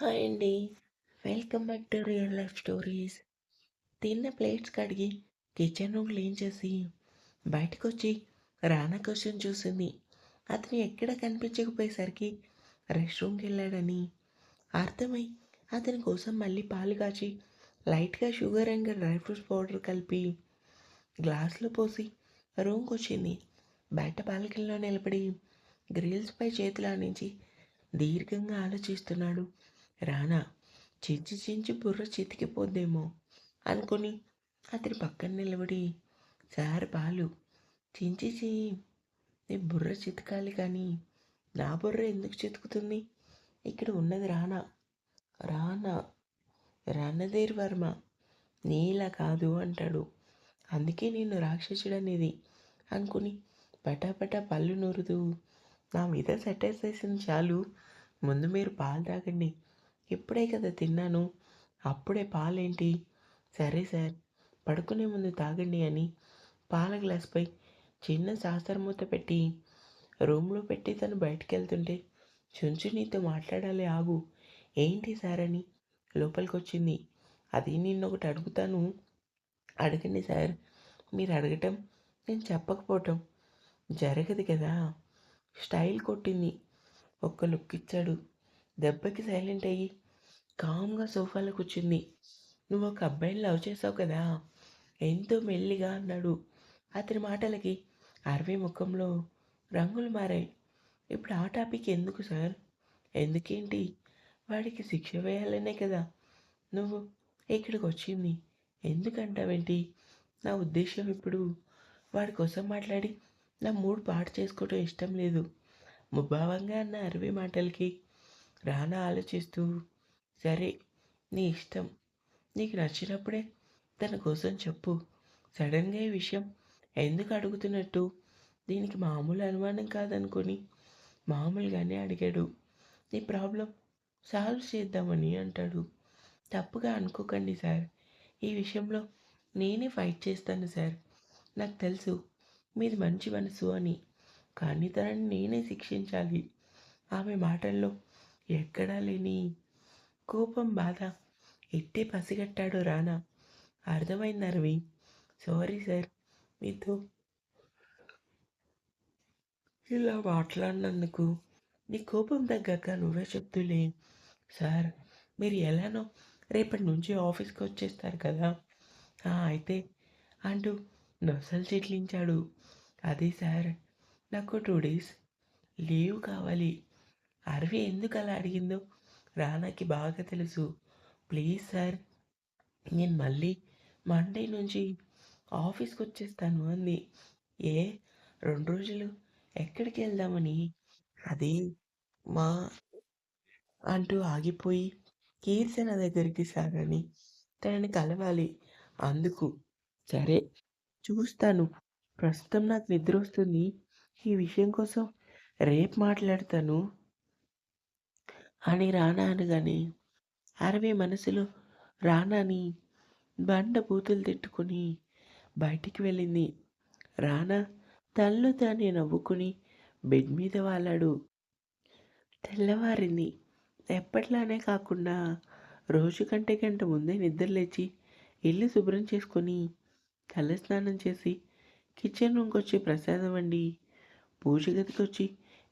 Hi అండి. Welcome back to real life stories. తిన్న plates కడిగి కిచెన్ రూమ్ క్లీన్ చేసి బయటకు వచ్చి రానా కోసం చూసింది. అతను ఎక్కడ కనిపించకపోయేసరికి రెస్ట్ రూమ్కి వెళ్ళాడని. అర్థమై అతని కోసం మళ్ళీ పాలు కాచి లైట్గా sugar and dry fruits powder కలిపి గ్లాస్లో పోసి రూమ్కి వచ్చింది. బయట బాల్కనీలో నిలబడి గ్రిల్స్పై చేతులు ఆనించి దీర్ఘంగా ఆలోచిస్తున్నాడు. రానా? చించి చించి బుర్ర చితికిపోద్దేమో అనుకుని అతడి పక్కన నిలబడి సార్ పాలు చించి నీ బుర్ర చితకాలి కానీ నా బుర్ర ఎందుకు చితుకుతుంది? ఇక్కడ ఉన్నది రానా? రానా? రానదేర్ వర్మ నీలా కాదు అంటాడు. అందుకే నేను రాక్షసుడు అనేది అనుకుని పటాపటా పళ్ళు నూరుతూ నా మీద సెటైర్ చేసింది చాలు. ముందు మీరు పాలు తాగండి. ఇప్పుడే కదా తిన్నాను. అప్పుడే పాలేంటి? సరే సార్ పడుకునే ముందు తాగండి అని పాల గ్లాస్పై చిన్న శాస్త్రమూత పెట్టి రూమ్లో పెట్టి తను బయటికి వెళ్తుంటే చుంచు నీతో మాట్లాడాలి ఆగు. ఏంటి సార్ అని లోపలికి వచ్చింది అది నిన్న ఒకటి అడుగుతాను? అడగండి సార్ మీరు అడగటం నేను చెప్పకపోవటం జరగదు కదా. స్టైల్ కొట్టింది. ఒక్క లుక్ ఇచ్చాడు. దెబ్బకి సైలెంట్ అయ్యి కామ్గా సోఫాలో కూర్చుంది. నువ్వు ఒక అబ్బాయిని లవ్ చేసావు కదా? ఎంతో మెల్లిగా అన్నాడు. అతని మాటలకి అరవై ముఖంలో రంగులు మారాయి. ఇప్పుడు ఆ టాపిక్ ఎందుకు సార్? ఎందుకేంటి? వాడికి శిక్ష వేయాలనే కదా. నువ్వు ఇక్కడికి వచ్చింది ఎందుకంటావేంటి? నా ఉద్దేశం ఇప్పుడు వాడి కోసం మాట్లాడి నా మూడు పాటు చేసుకోవటం ఇష్టం లేదు. ముభావంగా అన్న అరవై మాటలకి గ్రహణ ఆలోచిస్తూ సరే నీ ఇష్టం. నీకు నచ్చినప్పుడే తన కోసం చెప్పు. సడన్గా ఈ విషయం ఎందుకు అడుగుతున్నట్టు? దీనికి మామూలు అనుమానం కాదనుకొని మామూలుగానే అడిగాడు. నీ ప్రాబ్లం సాల్వ్ చేద్దామని అంటాడు. తప్పుగా అనుకోకండి సార్. ఈ విషయంలో నేనే ఫైట్ చేస్తాను సార్. నాకు తెలుసు మీది మంచి మనసు అని. కానీ తనని నేనే శిక్షించాలి. ఆమె మాటల్లో ఎక్కడా లేని కోపం బాధ. ఎట్టే పసిగట్టాడు రానా? అర్థమైంది అరవి. సారీ సార్ మీతో ఇలా మాట్లాడినందుకు నీ కోపం తగ్గాక నువ్వే చెప్తులే. సార్ మీరు ఎలానో రేపటి నుంచి ఆఫీస్కి వచ్చేస్తారు కదా. అయితే అంటూ నొసలు చిట్లించాడు. అదే సార్ నాకు టూ డేస్ లీవ్ కావాలి. అరవి ఎందుకు అలా అడిగిందో రానాకి బాగా తెలుసు. ప్లీజ్ సార్ నేను మళ్ళీ మండే నుంచి ఆఫీస్కి వచ్చేస్తాను అంది. ఏ రెండు రోజులు ఎక్కడికి వెళ్దామని? అది మా అంటూ ఆగిపోయి కీర్తన దగ్గరికి సాగని తనని కలవాలి. అందుకు సరే చూస్తాను. ప్రస్తుతం నాకు నిద్ర వస్తుంది. ఈ విషయం కోసం రేపు మాట్లాడతాను. అని రానా అనగానే అరవై మనసులో రానాని బండ బూతులు తిట్టుకుని బయటికి వెళ్ళింది. రానా తల్లు తానే నవ్వుకుని బెడ్ మీద వాలాడు. తెల్లవారింది. ఎప్పట్లానే కాకుండా రోజు కంటే గంట ముందే నిద్ర లేచి ఇల్లు శుభ్రం చేసుకొని తలస్నానం చేసి కిచెన్ రూమ్కి వచ్చి ప్రసాదం వండి పూజ గదికి వచ్చి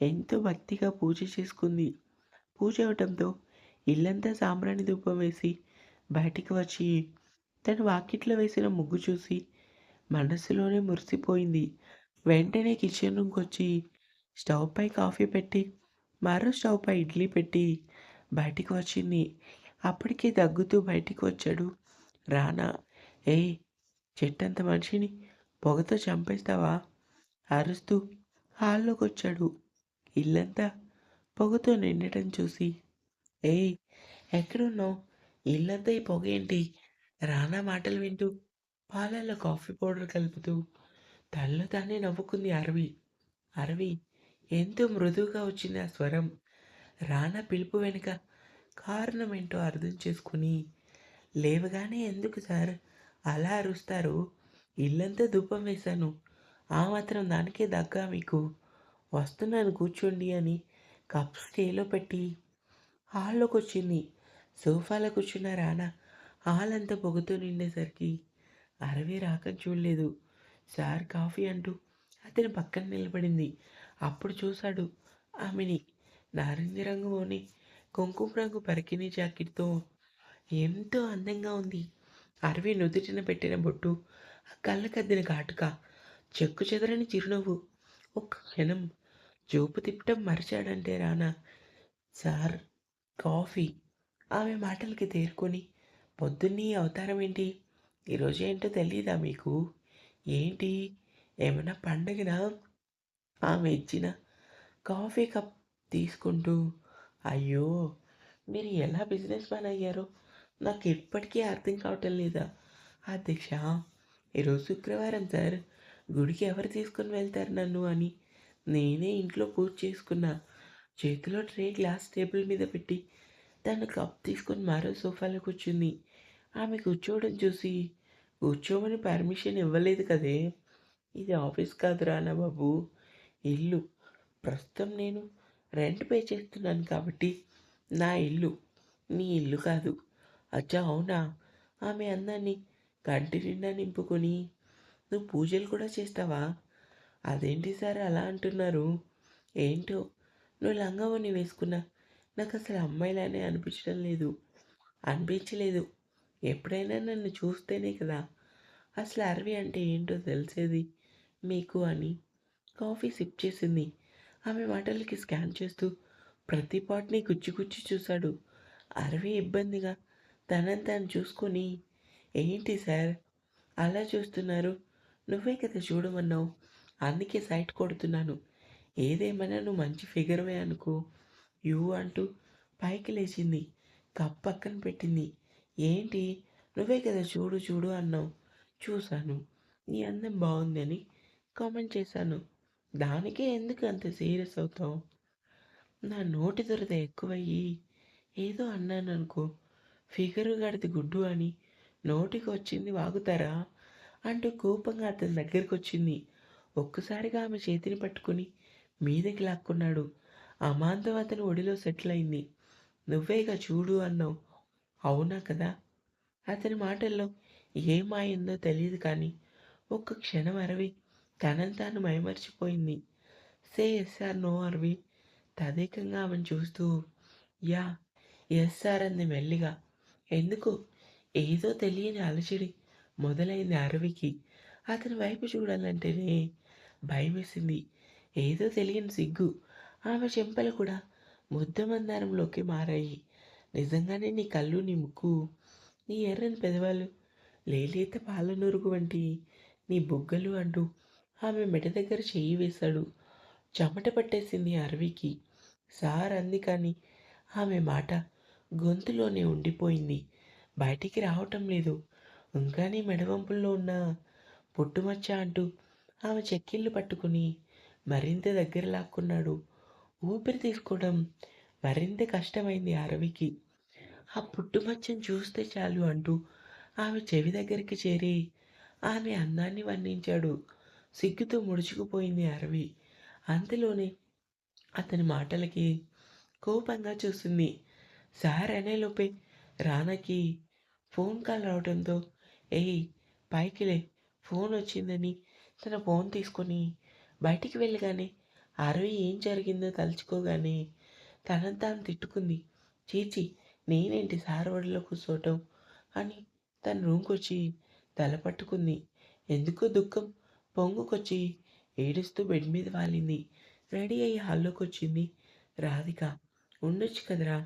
ఎంతో భక్తిగా పూజ చేసుకుంది. పూజ అవటంతో ఇల్లంతా సాంబ్రాణి ధూపం వేసి బయటికి వచ్చి తను వాకిట్లో వేసిన ముగ్గు చూసి మనసులోనే మురిసిపోయింది. వెంటనే కిచెన్ రూమ్కి వచ్చి స్టవ్ పై కాఫీ పెట్టి మరో స్టవ్ పై ఇడ్లీ పెట్టి బయటికి వచ్చింది. అప్పటికే దగ్గుతూ బయటికి వచ్చాడు రానా. ఏ చెట్టంత మనిషిని పొగతో చంపేస్తావా? అరుస్తూ హాల్లోకి వచ్చాడు. ఇల్లంతా పొగతో నిండటం చూసి ఏయ్ ఎక్కడున్నావు? ఇల్లంతా ఈ పొగ ఏంటి? రానా మాటలు వింటూ పాలల్లో కాఫీ పౌడర్ కలుపుతూ తనలో తానే నవ్వుకుంది అరవి. అరవి ఎంతో మృదువుగా వచ్చింది ఆ స్వరం. రానా పిలుపు వెనుక కారణం ఏంటో అర్థం చేసుకుని లేవగానే ఎందుకు సార్? అలా అరుస్తారు. ఇల్లంతా ధూపం వేశాను. ఆ మాత్రం దానికే దగ్గా మీకు. వస్తున్నాను కూర్చోండి అని కప్ స్టేలో పెట్టి హాల్లో కూర్చుంది. సోఫాలో కూర్చున్న రానా హాల్ అంతా పొగతో నిండేసరికి అరవి రాక చూడలేదు. సార్ కాఫీ అంటూ అతని పక్కన నిలబడింది. అప్పుడు చూశాడు ఆమెని నారింజ రంగులోని కుంకుమ రంగు పరికిణి జాకెట్తో ఎంతో అందంగా ఉంది. అరవి నుదుటిన పెట్టిన బొట్టు ఆ కళ్ళకద్దిన ఘాటుక చెక్కు చెదరని చిరునవ్వు ఒక్క క్షణం జోపు తిప్పటం మరిచాడంటే రానా? Sir coffee. ఆమె మాటలకి తేరుకొని పొద్దున్నీ అవతారం ఏంటి? ఈరోజు ఏంటో తెలీదా మీకు? ఏంటి? ఏమైనా పండగనా? ఆమె ఇచ్చిన కాఫీ కప్ తీసుకుంటూ అయ్యో మీరు ఎలా బిజినెస్ మ్యాన్ అయ్యారో? నాకు ఇప్పటికీ అర్థం కావటం లేదా? అధ్యక్ష ఈరోజు శుక్రవారం సార్. గుడికి ఎవరు తీసుకొని వెళ్తారు నన్ను? అని నేనే ఇంట్లో పూజ చేసుకున్నా. చేతిలో ట్రే గ్లాస్ టేబుల్ మీద పెట్టి తను కప్ తీసుకొని మరో సోఫాలో కూర్చుంది. ఆమె కూర్చోవడం చూసి కూర్చోమని పర్మిషన్ ఇవ్వలేదు కదే. ఇది ఆఫీస్ కాదురా నా బాబు ఇల్లు. ప్రస్తుతం నేను రెంట్ పే చేస్తున్నాను కాబట్టి నా ఇల్లు. నీ ఇల్లు కాదు. అచ్చా అవునా? ఆమె అందాన్ని కంటి నిండా నింపుకొని నువ్వు పూజలు కూడా చేస్తావా? అదేంటి సార్ అలా అంటున్నారు? ఏంటో? నువ్వు లంగావని వేసుకున్నా. నాకు అసలు అమ్మాయిలానే అనిపించడం లేదు. అనిపించలేదు. ఎప్పుడైనా నన్ను చూస్తేనే కదా. అసలు అరవి అంటే ఏంటో తెలిసేది? మీకు అని. కాఫీ సిప్ చేసింది. ఆమె మాటలకి స్కాన్ చేస్తూ ప్రతి పాటని గుచ్చి గుచ్చి చూశాడు. అరవి ఇబ్బందిగా తనని తాను చూసుకొని ఏంటి సార్? అలా చూస్తున్నారు. నువ్వే కదా చూడమన్నావు. అందుకే సైట్ కొడుతున్నాను. ఏదేమైనా నువ్వు మంచి ఫిగర్వే అనుకో. యూ అంటూ పైకి లేచింది. కప్ పక్కన పెట్టింది. ఏంటి? నువ్వే కదా చూడు చూడు అన్నావు. చూశాను. నీ అందం బాగుందని కామెంట్ చేశాను. దానికే ఎందుకు అంత సీరియస్ అవుతావు? నా నోటి దురద ఎక్కువయ్యి. ఏదో అన్నాను అనుకో. ఫిగరు గడిది గుడ్డు అని నోటికి వచ్చింది వాగుతారా? అంటూ కోపంగా అతని దగ్గరికి వచ్చింది ఒక్కసారిగా ఆమె చేతిని పట్టుకుని మీదకి లాక్కున్నాడు. అమాంతం అతని ఒడిలో సెటిల్ అయింది. నువ్వేగా చూడు అన్నావు. అవునా కదా? అతని మాటల్లో ఏమాయిందో తెలియదు కానీ ఒక్క క్షణం అరవి తనని తాను మైమర్చిపోయింది. సే ఎస్ఆర్ నో అరవి. తదేకంగా ఆమెను చూస్తూ యా ఎస్ఆర్ అంది మెల్లిగా. ఎందుకు? ఏదో తెలియని అలచడి మొదలైంది అరవికి. అతని వైపు చూడాలంటేనే భయమేసింది. ఏదో తెలియని సిగ్గు. ఆమె చెంపలు కూడా ముద్ద మందారంలోకి మారాయి. నిజంగానే నీ కళ్ళు నీ ముక్కు నీ ఎర్రని పెదవాళ్ళు లేలేత పాలనూరుగు వంటి నీ బుగ్గలు అంటూ ఆమె మెడ దగ్గర చెయ్యి వేశాడు. చెమట పట్టేసింది అరవికి. సార్ అంది కానీ ఆమె మాట గొంతులోనే ఉండిపోయింది. బయటికి రావటం లేదు. ఇంకా నీ మెడవంపుల్లో ఉన్న పొట్టుమచ్చ అంటూ ఆమె చెక్కిళ్ళు పట్టుకుని మరింత దగ్గర లాక్కున్నాడు. ఊపిరి తీసుకోవడం మరింత కష్టమైంది అరవికి. ఆ పుట్టుమచ్చని చూస్తే చాలు అంటూ ఆమె చెవి దగ్గరికి చేరి ఆమె అందాన్ని వర్ణించాడు. సిగ్గుతో ముడుచుకుపోయింది అరవి. అంతలోనే అతని మాటలకి కోపంగా చూసింది. సార్ అనేలోపే రానకి ఫోన్ కాల్ రావడంతో ఏయ్ పైకిలే ఫోన్ వచ్చిందని తన ఫోన్ తీసుకొని బయటికి వెళ్ళగానే ఆరవి ఏం జరిగిందో తలుచుకోగానే తనని తాను తిట్టుకుంది. చీచి నేనేంటి సార్ ఒడిలో కూర్చోవటం? అని తన రూమ్కి వచ్చి తల పట్టుకుంది. ఎందుకో దుఃఖం? పొంగుకొచ్చి ఏడుస్తూ బెడ్ మీద వాలింది. రెడీ అయ్యి హాల్లోకి వచ్చింది. రాధిక ఉండొచ్చు కదరా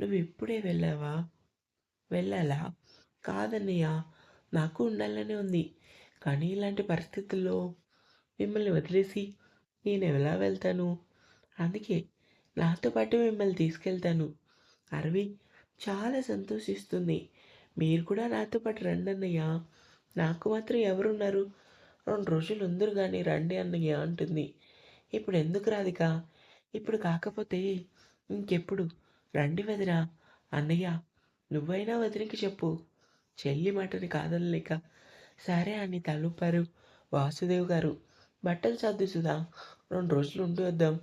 నువ్వు ఇప్పుడే వెళ్ళావా? వెళ్ళాలా? కాదన్నయ్య నాకు ఉండాలనే ఉంది. కానీ ఇలాంటి పరిస్థితుల్లో మిమ్మల్ని వదిలేసి నేను ఎలా వెళ్తాను? అందుకే నాతో పాటు మిమ్మల్ని తీసుకెళ్తాను. అరవి చాలా సంతోషిస్తుంది. మీరు కూడా నాతో పాటు రండి అన్నయ్య. నాకు మాత్రం ఎవరున్నారు? రెండు రోజులు ఉందరు కానీ రండి అన్నయ్య అంటుంది. ఇప్పుడు ఎందుకు రాధిక? ఇప్పుడు కాకపోతే ఇంకెప్పుడు? రండి వదిరా అన్నయ్య నువ్వైనా వదిలికి చెప్పు. చెల్లి మాటని కాదనలేక సరే అని తలుపారు. వాసుదేవ్ గారు బట్టలు సర్దు సుధా రెండు రోజులు ఉండి వద్దాం.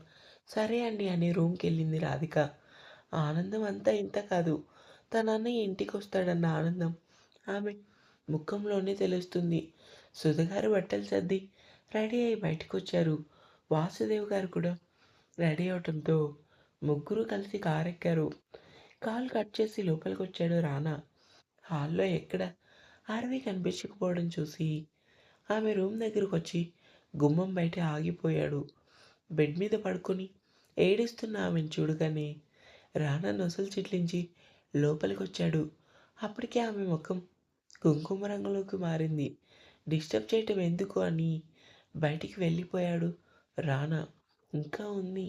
సరే అండి అని రూమ్కి వెళ్ళింది రాధిక. ఆనందం అంతా ఇంత కాదు. తన అన్నయ్య ఇంటికొస్తాడన్న ఆనందం. ఆమె ముఖంలోనే తెలుస్తుంది. సుధగారు బట్టలు సర్ది రెడీ అయి బయటకొచ్చారు. వాసుదేవ్ గారు కూడా రెడీ అవటంతో ముగ్గురు కలిసి కారు ఎక్కారు కాల్ కట్ చేసి లోపలికి వచ్చాడు రానా. హాల్లో ఎక్కడ ఆర్వి కనిపించకపోవడం చూసి ఆమె రూమ్ దగ్గరకు వచ్చి గుమ్మం బయట ఆగిపోయాడు. బెడ్ మీద పడుకొని ఏడుస్తున్న ఆమెను చూడగానే రానా నొసలు చిట్లించి లోపలికి వచ్చాడు అప్పటికే ఆమె ముఖం కుంకుమ రంగులోకి మారింది. డిస్టర్బ్ చేయటం ఎందుకు అని బయటికి వెళ్ళిపోయాడు రానా. ఇంకా ఉంది.